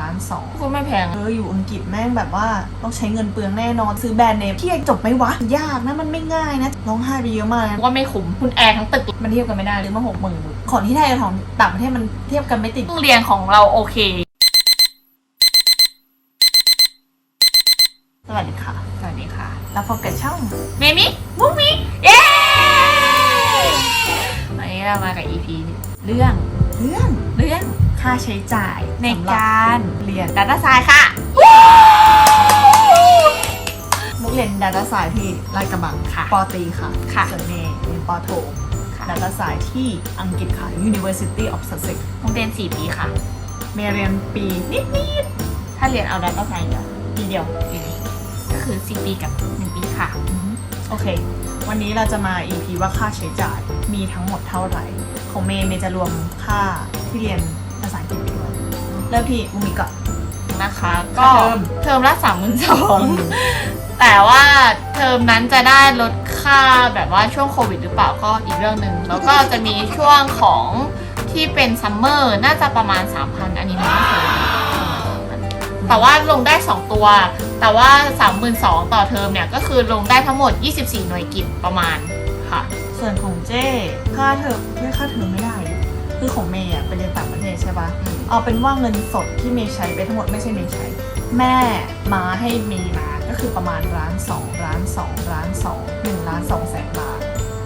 ล้านสองก็ไม่แพงเอออยู่อังกฤษแม่งแบบว่าต้องใช้เงินเปลืองแน่นอนซื้อแบรนด์เนมที่จบไหมวะ ยากนะมันไม่ง่ายนะร้องไห้ไปเยอะมากนะว่าไม่คุ้มคุณแอร์ทั้งตึกมันเทียบกันไม่ได้เลยมาหกหมื่นของที่ไทยกับของต่างประเทศมันเทียบกันไม่ติดโรงเรียนของเราโอเค สวัสดีค่ะ สวัสดีค่ะ แล้วพบกับช่องเมมิมุกมิเย้วันนี้เรามากับ EP เรื่องเรื่องเรื่อง ค่าใช้จ่ายในสำหรับการเรียนดัตต้าไซค่ะมุกเรียนดาราศาสตร์ที่ลาดกระบังค่ะปอตรีค่ะค่ะส่วนเมย์เรียนปอโทค่ะดาราศาสตร์ที่อังกฤษค่ะ University of Sussex มุกเรียน 4 ปีค่ะ เมย์เรียนปีนิดถ้าเรียนเอาดัตต้าไซเดียวๆปีเดียว ก็คือ 4 ปีกับ 1 ปีค่ะอือฮึโอเค วันนี้เราจะมา EP ว่าค่าใช้จ่ายมีทั้งหมดเท่าไหร่ ของเมย์เมย์จะรวมค่าที่เรียนภาษาอังกฤษไปด้วยเริ่มที่มุมิก่อนนะคะค่าก็เทอมเทอมละสามหมื่นสองแต่ว่าเทอมนั้นจะได้ลดค่าแบบว่าช่วงโควิดหรือเปล่าก็อีกเรื่องหนึ่งแล้วก็จะมีช่วงของที่เป็นซัมเมอร์น่าจะประมาณ 3,000 อันนี้ไม่เคยแต่ว่าลงได้ 2 ตัว แต่ว่า 32,000 ต่อเทอมเนี่ย ก็คือลงได้ทั้งหมด 24 หน่วยกิจประมาณค่ะ ส่วนของเจ้ค่าเทอมเรียกค่าเทอมไม่ได้ คือของเมย์อะไปเรียนต่างประเทศใช่ปะอืมเอาเป็นว่าเงินสดที่เมย์ใช้ไปทั้งหมดไม่ใช่เมย์ใช้ แม่มาให้เมย์มาก็คือประมาณล้านสองล้านสองล้านสองหนึ่งล้านสองแสนบาท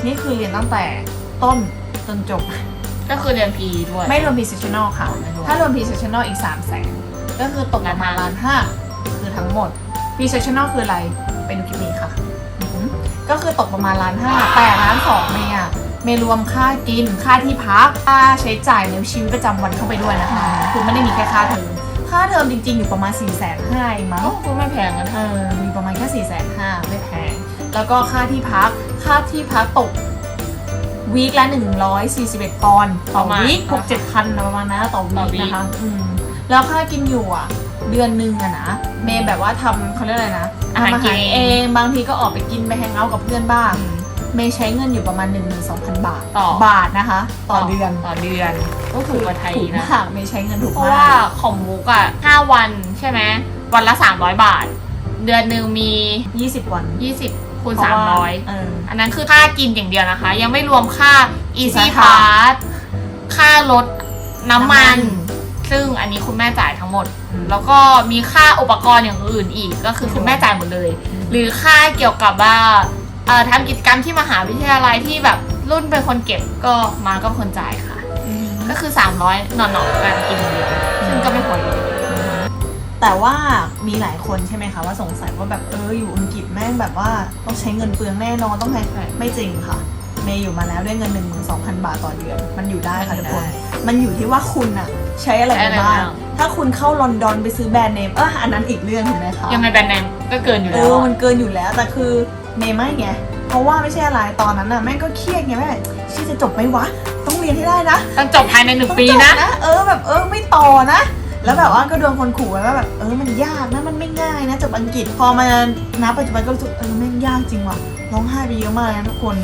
นี่คือเรียนตั้งแต่ต้นจนจบ ก็คือเรียนพีด้วย ไม่รวม p ี s ซ s ชั n น l ค่ะไม่รวมถ้ารวม p ี s ซ s ชั n น l อีก3 0 0แสนก็คือตกประมาณล้านห้าคือทั้งหมด p ี s ซ s ชั n น l คืออะไรเป็นดูคลิปนี้ค่ะอือหือก็คือตกประมาณล้านห้าแต่ล้านสองเมย์ อะเมย์รวมค่ากิน ค่าที่พัก ค่าใช้จ่ายในชีวิตประจำวันเข้าไปด้วยนะคะ คือไม่ได้มีแค่ค่าเทอม ค่าเทอมจริงๆ อยู่ประมาณ4ี่แสนห้าเองมั้งโอ้ก็ไม่แพงนะเออมีประมาณแค่4ี่แสนห้าไม่แพง แล้วก็ค่าที่พัก ค่าที่พักตกวีคละ 141ปอนด์ต่อวีคหกเจ็ดพันประมาณนั้นต่อวีค นะคะอืมแล้วค่ากินอยู่อะ เดือนหนึ่งอะนะเมย์แบบว่าทำเขาเรียกอะไรนะทำอาหารเอง บางทีก็ออกไปกินไปแฮงเอาท์กับเพื่อนบ้าง อืม เมย์ใช้เงินอยู่ประมาณ 12,000 บาทต่อ บาทนะคะ ต่อเดือนต่อเดือนก็ถูกกว่าไทยถูกนะ มากเมย์ใช้เงินถูกเพราะมาว่ากของมุกอะ5วันใช่ไหมวันละ 300 บาท เดือนหนึ่งมี20 วัน20คูณเพราะว่าเออ300อันนั้นคือค่ากินอย่างเดียวนะคะ ยังไม่รวมค่า easy Easy pass ค่ารถน้ำมัน น้ำมันซึ่งอันนี้คุณแม่จ่ายทั้งหมด อืมแล้วก็มีค่าอุปกรณ์อย่างอื่นอีกก็คือคุณแม่จ่ายหมดเลย อืม หรือค่าเกี่ยวกับว่า เอ่อทำกิจกรรมที่มหาวิทยาลัยที่แบบรุ่นเป็นคนเก็บก็มาก็เป็นคนจ่ายค่ะ ก็คือ 300หน่อๆการกินอย่างเดียวซึ่งก็ไม่พออยู่แต่ว่ามีหลายคนใช่ไหมคะว่าสงสัยว่าแบบเอออยู่อังกฤษแม่งแบบว่าต้องใช้เงินเปลืองแน่นอนต้องแพงใช่ไม่จริงค่ะ เมย์อยู่มาแล้วด้วยเงิน 12,000 บาทต่อเดือน มันอยู่ได้ค่ะมันทุอกยู่คนได้มันอยู่ที่ว่าคุณอะใช้อะไรใช้ไปอะไรบ้างบ้างถ้าคุณเข้าลอนดอนไปซื้อแบรนด์เนมเอออันนั้นอีกเรื่องถูกไหมคะยังไงแบรนด์เนมก็เกินอยู่เอแล้วออะมันเกินอยู่แล้วแต่คือ เมย์ไม่ไงเพราะว่าไม่ใช่อะไรตอนนั้นอะแม่งก็เครียดไงแม่ชี่จะจบไหมวะ ต้องเรียนให้ได้นะต้องจบภายในหนึ่งต้องปีจบนะ เออแบบเออไม่ต่อนะ แล้วแบบว่าก็โดนคนขู่ไว้ว่าแบบเออมันยากนะมันไม่ง่ายนะจบอังกฤษพอมาณปัจจุบันก็รู้สึกเออแม่งยากจริงว่ะร้องไห้ไปเยอะมากนะทุกคน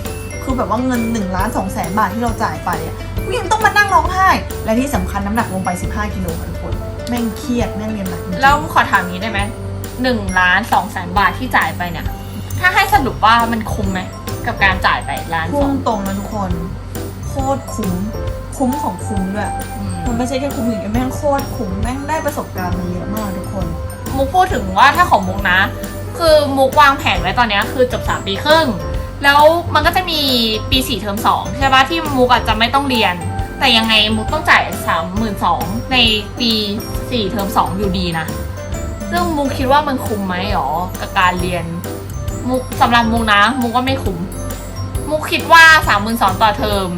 คือแบบว่าเงิน1ล้าน2แสนบาทที่เราจ่ายไปอะกูยังต้องมานั่งร้องไห้ และที่สำคัญน้ำหนักลงไป 15กิโลค่ะทุกคนแม่งเครียดแม่งเรียนหนักจริงๆแล้วขอถามนี้ได้ไหมหนึ่งล้านสองแสนบาทที่จ่ายไปเนี่ย ถ้าให้สรุปว่ามันคุ้มไหมกับการจ่ายไปล้านสพุ่องงตรงนะทุกคน โคตรคุ้ม คุ้มของคุ้มด้วย อืมมันไม่ใช่แค่คุ้มอย่างเดียวแม่งโคตรคุ้มแม่งได้ประสบการณ์มาเยอะมากทุกคน มุกพูดถึงว่าถ้าของมุกนะ คือมุกวางแผนไว้ตอนเนี้ยคือจบสามปีครึ่ง แล้วมันก็จะมีปีสี่เทอมสองใช่ปะที่มุกอาจจะไม่ต้องเรียน แต่ยังไงมุกต้องจ่ายสามหมื่นสองในปีสี่เทอมสองอยู่ดีนะ ซึ่งมุกคิดว่ามันคุ้มไหมหรอกับการเรียน มุกสำหรับมุกนะ มุกว่าไม่คุ้ม มุกคิดว่าสามหมื่นสองต่อเทอม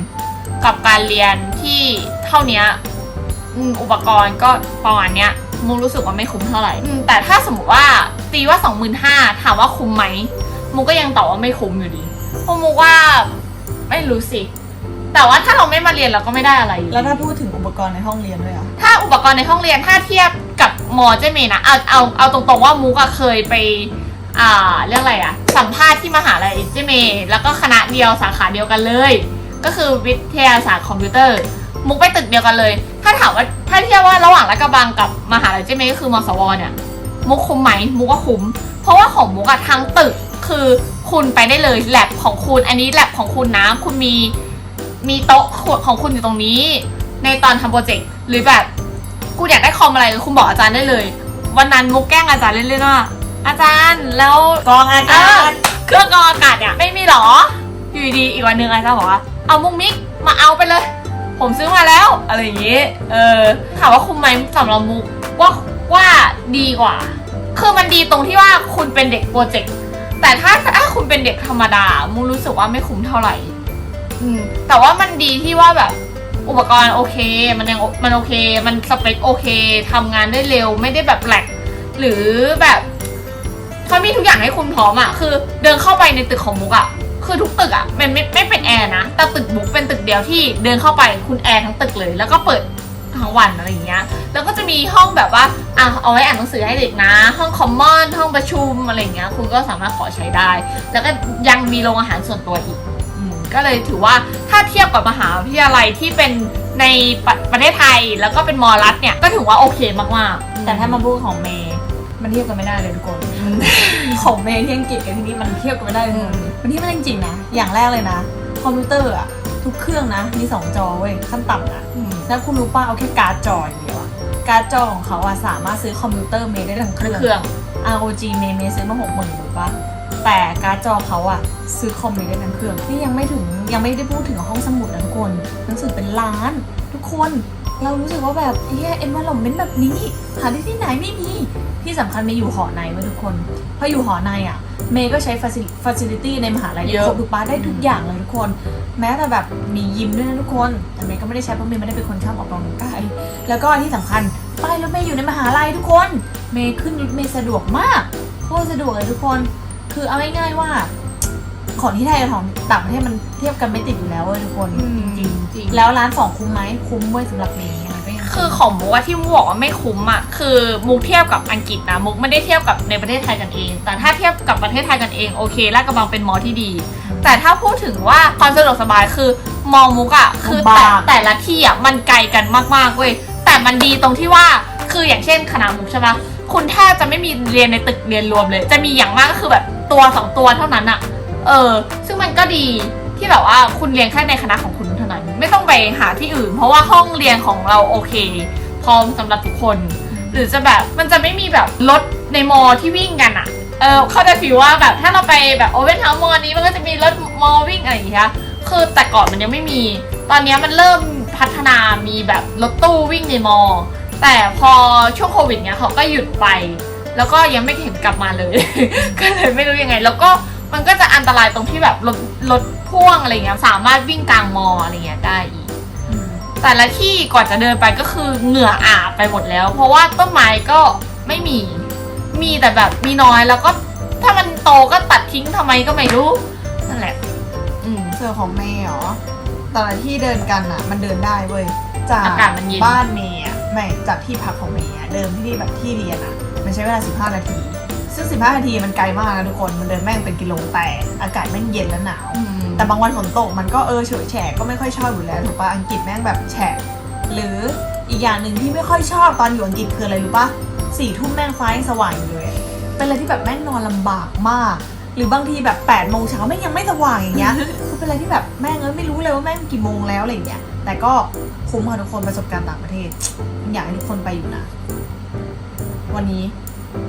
กับการเรียนที่เท่าเนี้ยอืมอุปกรณ์ก็ประมาณเนี้ยมุกรู้สึกว่าไม่คุ้มเท่าไหร่อืมแต่ถ้าสมมติว่าตีว่าสองหมื่นห้าถามว่าคุ้มไหมมุกก็ยังตอบว่าไม่คุ้มอยู่ดีเพราะมุกว่าไม่รู้สิแต่ว่าถ้าเราไม่มาเรียนเราก็ไม่ได้อะไรอยู่ดีแล้วถ้าพูดถึงอุปกรณ์ในห้องเรียนด้วยอะถ้าอุปกรณ์ในห้องเรียนถ้าเทียบกับมอเจเมนะเอาเอาเอาตรงๆว่ามุกอะเคยไป อ่าเรื่องอะไรอะสัมภาษณ์ที่มหาลัยเจเมแล้วก็คณะเดียวสาขาเดียวกันเลย ก็คือวิทยาศาสตร์คอมพิวเตอร์ มุกไปตึกเดียวกันเลย ถ้าถามว่าถ้าเทียบว่าระหว่างรักระบังกับมหาลัยเจเมก็คือมสวเนี่ยมุกคุ้มไหมมุกว่าคุ้ม เพราะว่าของมุกอะทั้งตึกคือคุณไปได้เลยแลบของคุณอันนี้แลบของคุณนะคุณมีมีโต๊ะของคุณอยู่ตรงนี้ ในตอนทำโปรเจกต์หรือแบบคุณอยากได้คอมอะไรคุณบอกอาจารย์ได้เลย วันนั้นมุกแกล้งอาจารย์เล่นๆว่า อาจารย์แล้วกองอากาศเครื่องกรองอากาศเนี่ยไม่มีหรอ อยู่ดีๆอีกวันหนึ่งอาจารย์บอกว่าเอามุกมิกมาเอาไปเลย ผมซื้อมาแล้ว อะไรอย่างงี้ เออถามว่าคุ้มไหมสำหรับมุกว่าว่าดีกว่า คือมันดีตรงที่ว่าคุณเป็นเด็กโปรเจกต์แต่ถ้าถ้าคุณเป็นเด็กธรรมดา มุกรู้สึกว่าไม่คุ้มเท่าไหร่ อืมแต่ว่ามันดีที่ว่าแบบอุปกรณ์โอเค มันยังมันโอเค มันสเปคโอเคทำงานได้เร็วไม่ได้แบบแหลก หรือแบบ เขามีทุกอย่างให้คุณพร้อมอะ คือเดินเข้าไปในตึกของมุกอะ คือทุกตึกอะ มันไม่ไม่เป็นแอร์นะ แต่ตึกมุกเป็นตึกเดียวที่เดินเข้าไปคุณแอร์ทั้งตึกเลย แล้วก็เปิดทั้งวันอะไรอย่างเงี้ย แล้วก็จะมีห้องแบบว่า อะเอาไว้อ่านหนังสือให้เด็กนะ ห้องคอมมอน ห้องประชุมอะไรอย่างเงี้ย คุณก็สามารถขอใช้ได้ แล้วก็ยังมีโรงอาหารส่วนตัวอีกก็เลยถือว่าถ้าเทียบกับมหาวิทยาลัยที่เป็นในประประเทศไทยแล้วก็เป็นมอรัฐเนี่ย ก็ถือว่าโอเคมากๆ แต่ถ้ามาพูดของเมย์ มันเทียบกันไม่ได้เลยทุกคน ของเมย์ที่อังกฤษกับที่นี่มันเทียบกันไม่ได้เลยทุกคนมันเทียบไม่ได้จริงๆนะ อย่างแรกเลยนะ คอมพิวเตอร์อะทุกเครื่องนะ มีสองจอเว้ยขั้นต่ำนะอืมแล้วคุณรู้ป่ะเอาแค่การ์ดจออย่างเดียวอะการ์ดจอของเขาอะสามารถซื้อคอมพิวเตอร์เมย์ได้ทั้งเครื่องเครื่อง ROG เมย์เมย์ซื้อมาหกหมื่นถูกปะแต่การ์ดจอเขาอะซื้อคอมเมย์ได้ทั้งเครื่องนี่ยังไม่ถึงยังไม่ได้พูดถึงห้องสมุดนะทุกคนหนังสือเป็นล้าน ทุกคนเรารู้สึกว่าแบบเฮ้ยเอ็นว่าเราเป็นแบบนี้ หาได้ที่ไหนไม่มี ที่สำคัญเมย์อยู่หอในไว้ยทุกคนพออยู่หอในอะเมย์ก็ใช้ฟ a ซิลิตี้ในมหาลัยเยอะครบทุกปะได้ทุกอย่างเลยทุกคน แม้แต่แบบมียิมด้วยนะทุกคน แต่เมย์ก็ไม่ได้ใช้เพราะเมย์ไม่ได้เป็นคนชอบออกกำลังกายแล้วก็ที่สำคัญป้ายรถเมย์อยู่ในมหาลัยทุกคน เมย์ขึ้นรถเมย์สะดวกมากโคตรสะดวกเลยทุกคน คือเอาง่ายๆว่า ของที่ไทยกับของต่างประเทศมันเทียบกันไม่ติดอยู่แล้วเว้ยทุกคนอืมจริงจริงๆแล้วร้านสองคุ้มไหมคุ้มเว้ยสำหรับเมย์ยังไงก็ยัง คือของมุกว่าที่มุกบอกว่าไม่คุ้มอะคือมุกเทียบกับอังกฤษนะมุกไม่ได้เทียบกับในประเทศไทยกันเอง แต่ถ้าเทียบกับประเทศไทยกันเองโอเคลาดกระบังเป็นมอที่ดี แต่ถ้าพูดถึงว่าความสะดวกสบายคือมอมุกอะคือแต่แต่ละที่อะมันไกลกันมากๆเว้ยแต่มันดีตรงที่ว่าคืออย่างเช่นคณะมุกใช่ปะคุณแทบจะไม่มีเรียนในตึกเรียนรวมเลย จะมีอย่างมากก็คือแบบตัวสองตัวเท่านั้นอะเออ ซึ่งมันก็ดีที่แบบว่าคุณเรียนแค่ในคณะของคุณเท่านั้น ไม่ต้องไปหาที่อื่น เพราะว่าห้องเรียนของเราโอเค พร้อมสำหรับทุกคน หรือจะแบบมันจะไม่มีแบบรถในมอที่วิ่งกันอะเออเข้าใจฟิวว่าแบบถ้าเราไปแบบโอเวนทาวมอนี้มันก็จะมีรถมอวิ่งอะไรอย่างเงี้ยคือแต่ก่อนมันยังไม่มี ตอนเนี้ยมันเริ่มพัฒนามีแบบรถตู้วิ่งในมอ แต่พอช่วงโควิดเนี้ยเขาก็หยุดไป แล้วก็ยังไม่เห็นกลับมาเลย ก็เลยไม่รู้ยังไง แล้วก็ มันก็จะอันตรายตรงที่แบบรถรถพ่วงอะไรเงี้ยสามารถวิ่งกลางมออะไรเงี้ยได้อีกอืมแต่ละที่ก่อนจะเดินไปก็คือเหงื่ออาบไปหมดแล้ว เพราะว่าต้นไม้ก็ไม่มีมีแต่แบบมีน้อยแล้วก็ถ้ามันโตก็ตัดทิ้งทำไมก็ไม่รู้นั่นแหละ อืมส่วนของเมย์เหรอแต่ละที่เดินกันอะ มันเดินได้เว้ยจากอากาศมันเย็นบ้านเมย์อะไม่จากที่พักของเมย์อะเดิมที่แบบที่เรียนอะ มันใช้เวลา 15 นาที ซึ่ง15นาทีมันไกลมากนะทุกคน มันเดินแม่งเป็นกิโลแต่อากาศแม่งเย็นและหนาวอืมแต่บางวันฝนตกมันก็เออเฉยแฉะก็ไม่ค่อยชอบอยู่แล้วถูกปะอังกฤษแม่งแบบแฉะหรืออีกอย่างหนึ่งที่ไม่ค่อยชอบตอนอยู่อังกฤษคืออะไรรู้ปะสี่ทุ่มแม่งฟ้ายังสว่างอยู่เลย เป็นอะไรที่แบบแม่งนอนลำบากมาก หรือบางทีแบบ8ปดโมงเช้าแม่งยังไม่สว่างอย่างเงี้ยคือเป็นอะไรที่แบบแม่งเออไม่รู้เลยว่าแม่งกี่โมงแล้วอะไรอย่างเงี้ย แต่ก็คุ้มค่ะทุกคนประสบการณ์ต่างประเทศ อยากให้ทุกคนไปอยู่นะ วันนี้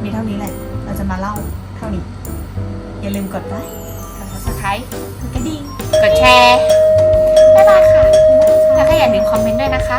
มีเท่านี้แหละ เราจะมาเล่าเท่านี้ อย่าลืมกดไลค์กดซับสไครป์กดกระดิ่งกดแชร์ บ๊ายบายค่ะ แล้วก็อย่าลืมคอมเมนต์ด้วยนะคะ